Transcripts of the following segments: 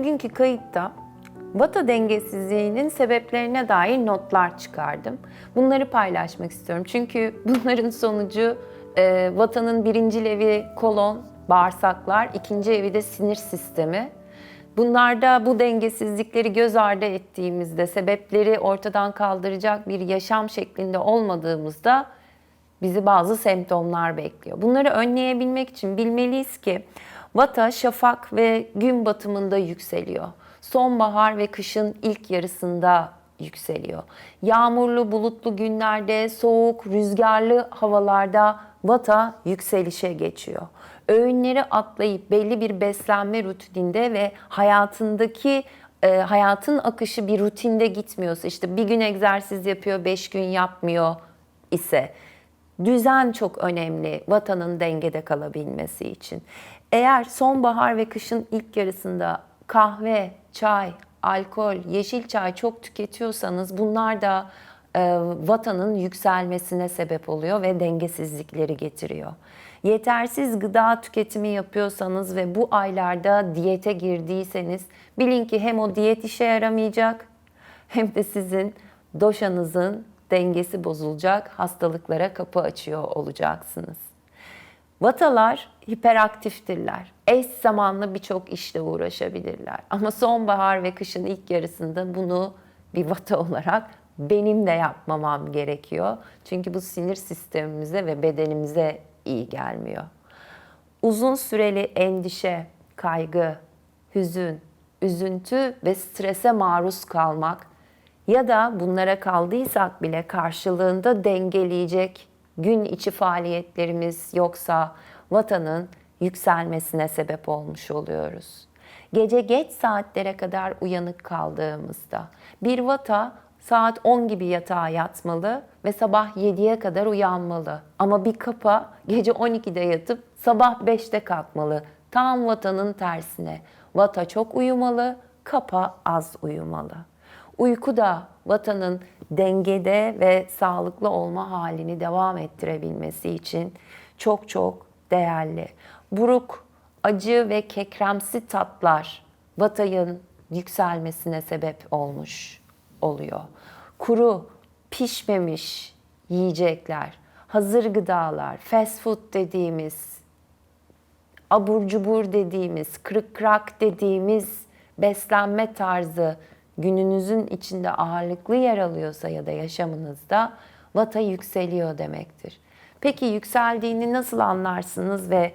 bugünkü kayıtta Vata dengesizliğinin sebeplerine dair notlar çıkardım. Bunları paylaşmak istiyorum. Çünkü bunların sonucu e, Vata'nın birinci evi kolon, bağırsaklar, ikinci evi de sinir sistemi. Bunlarda bu dengesizlikleri göz ardı ettiğimizde, sebepleri ortadan kaldıracak bir yaşam şeklinde olmadığımızda bizi bazı semptomlar bekliyor. Bunları önleyebilmek için bilmeliyiz ki Vata şafak ve gün batımında yükseliyor. Sonbahar ve kışın ilk yarısında yükseliyor. Yağmurlu, bulutlu günlerde, soğuk, rüzgarlı havalarda Vata yükselişe geçiyor. Öğünleri atlayıp belli bir beslenme rutininde ve hayatındaki e, hayatın akışı bir rutinde gitmiyorsa işte bir gün egzersiz yapıyor, beş gün yapmıyor ise düzen çok önemli vatanın dengede kalabilmesi için. Eğer sonbahar ve kışın ilk yarısında kahve, çay, alkol, yeşil çay çok tüketiyorsanız bunlar da e, vatanın yükselmesine sebep oluyor ve dengesizlikleri getiriyor. Yetersiz gıda tüketimi yapıyorsanız ve bu aylarda diyete girdiyseniz bilin ki hem o diyet işe yaramayacak hem de sizin doşanızın dengesi bozulacak, hastalıklara kapı açıyor olacaksınız. Vatalar hiperaktiftirler. Eş zamanlı birçok işle uğraşabilirler. Ama sonbahar ve kışın ilk yarısında bunu bir vata olarak benim de yapmamam gerekiyor. Çünkü bu sinir sistemimize ve bedenimize iyi gelmiyor. Uzun süreli endişe, kaygı, hüzün, üzüntü ve strese maruz kalmak ya da bunlara kaldıysak bile karşılığında dengeleyecek gün içi faaliyetlerimiz yoksa vatanın yükselmesine sebep olmuş oluyoruz. Gece geç saatlere kadar uyanık kaldığımızda bir vata saat 10 gibi yatağa yatmalı ve sabah 7'ye kadar uyanmalı. Ama bir kapa gece 12'de yatıp sabah 5'te kalkmalı. Tam vatanın tersine. Vata çok uyumalı, kapa az uyumalı. Uyku da vatanın dengede ve sağlıklı olma halini devam ettirebilmesi için çok çok değerli. Buruk, acı ve kekremsi tatlar vatayın yükselmesine sebep olmuş oluyor. Kuru, pişmemiş yiyecekler, hazır gıdalar, fast food dediğimiz, abur cubur dediğimiz, kırık kırak dediğimiz beslenme tarzı gününüzün içinde ağırlıklı yer alıyorsa ya da yaşamınızda vata yükseliyor demektir. Peki yükseldiğini nasıl anlarsınız ve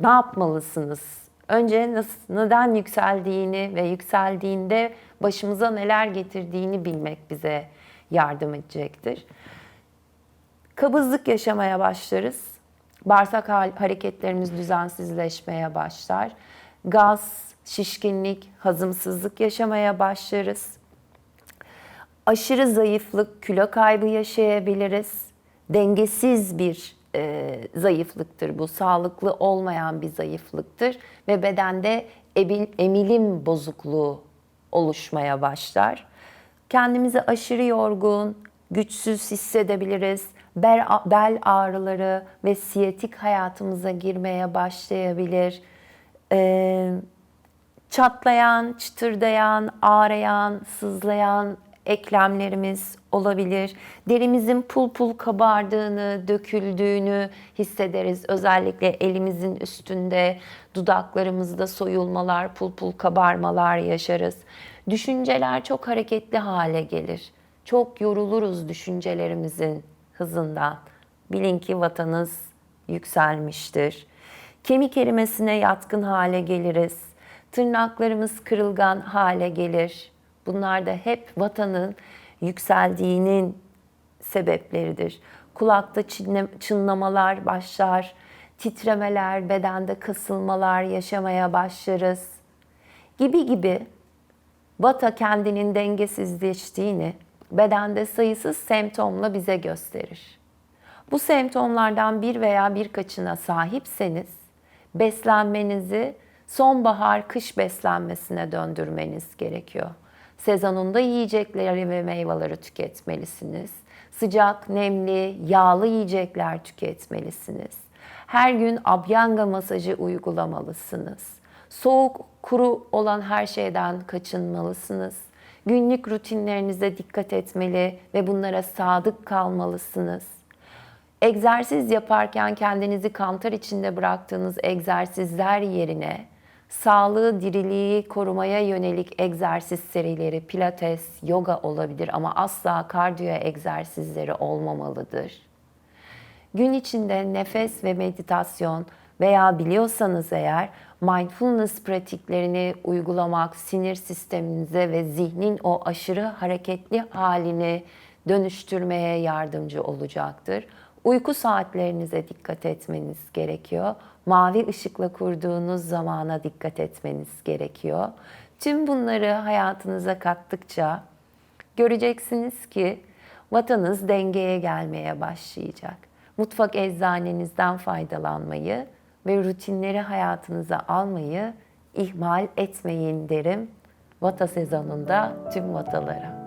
ne yapmalısınız? Önce nasıl, neden yükseldiğini ve yükseldiğinde başımıza neler getirdiğini bilmek bize yardım edecektir. Kabızlık yaşamaya başlarız. Bağırsak hareketlerimiz düzensizleşmeye başlar. Gaz, şişkinlik, hazımsızlık yaşamaya başlarız. Aşırı zayıflık, kilo kaybı yaşayabiliriz. Dengesiz bir e, zayıflıktır bu. Sağlıklı olmayan bir zayıflıktır ve bedende emilim bozukluğu oluşmaya başlar. Kendimizi aşırı yorgun, güçsüz hissedebiliriz. Bel, bel ağrıları ve siyatik hayatımıza girmeye başlayabilir. Ee, çatlayan, çıtırdayan, ağrayan, sızlayan eklemlerimiz olabilir. Derimizin pul pul kabardığını, döküldüğünü hissederiz. Özellikle elimizin üstünde, dudaklarımızda soyulmalar, pul pul kabarmalar yaşarız. Düşünceler çok hareketli hale gelir. Çok yoruluruz düşüncelerimizin hızından. Bilin ki vatanız yükselmiştir. Kemik erimesine yatkın hale geliriz Tırnaklarımız kırılgan hale gelir. Bunlar da hep vatanın yükseldiğinin sebepleridir. Kulakta çınlamalar başlar, titremeler, bedende kasılmalar yaşamaya başlarız. Gibi gibi Vata kendinin dengesizleştiğini bedende sayısız semptomla bize gösterir. Bu semptomlardan bir veya birkaçına sahipseniz beslenmenizi sonbahar kış beslenmesine döndürmeniz gerekiyor. Sezonunda yiyecekleri ve meyveleri tüketmelisiniz. Sıcak, nemli, yağlı yiyecekler tüketmelisiniz. Her gün abyanga masajı uygulamalısınız. Soğuk, kuru olan her şeyden kaçınmalısınız. Günlük rutinlerinize dikkat etmeli ve bunlara sadık kalmalısınız. Egzersiz yaparken kendinizi kantar içinde bıraktığınız egzersizler yerine sağlığı, diriliği korumaya yönelik egzersiz serileri, pilates, yoga olabilir ama asla kardiyo egzersizleri olmamalıdır. Gün içinde nefes ve meditasyon veya biliyorsanız eğer mindfulness pratiklerini uygulamak sinir sisteminize ve zihnin o aşırı hareketli halini dönüştürmeye yardımcı olacaktır. Uyku saatlerinize dikkat etmeniz gerekiyor. Mavi ışıkla kurduğunuz zamana dikkat etmeniz gerekiyor. Tüm bunları hayatınıza kattıkça göreceksiniz ki vatanız dengeye gelmeye başlayacak. Mutfak eczanenizden faydalanmayı ve rutinleri hayatınıza almayı ihmal etmeyin derim Vata sezonunda tüm vatalara.